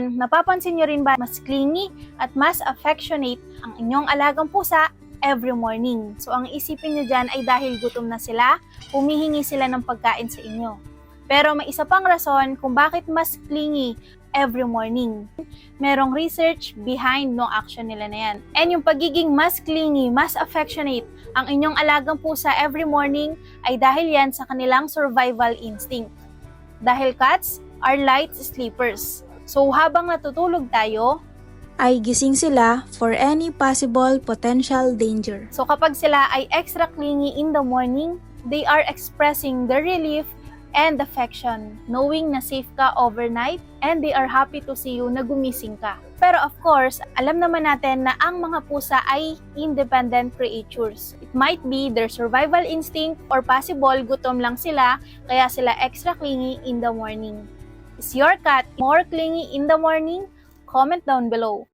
Napapansin nyo rin ba mas clingy at mas affectionate ang inyong alagang pusa every morning? So ang isipin nyo dyan ay dahil gutom na sila, humihingi sila ng pagkain sa inyo. Pero may isa pang rason kung bakit mas clingy every morning. Merong research behind no action nila na yan. And yung pagiging mas clingy, mas affectionate ang inyong alagang pusa every morning ay dahil yan sa kanilang survival instinct. Dahil cats are light sleepers. So habang natutulog tayo, ay gising sila for any possible potential danger. so kapag sila ay extra clingy in the morning, they are expressing their relief and affection, knowing na safe ka overnight and they are happy to see you na gumising ka. Pero of course, alam naman natin na ang mga pusa ay independent creatures. It might be their survival instinct or possible gutom lang sila kaya sila extra clingy in the morning. Is your cat more clingy in the morning? Comment down below.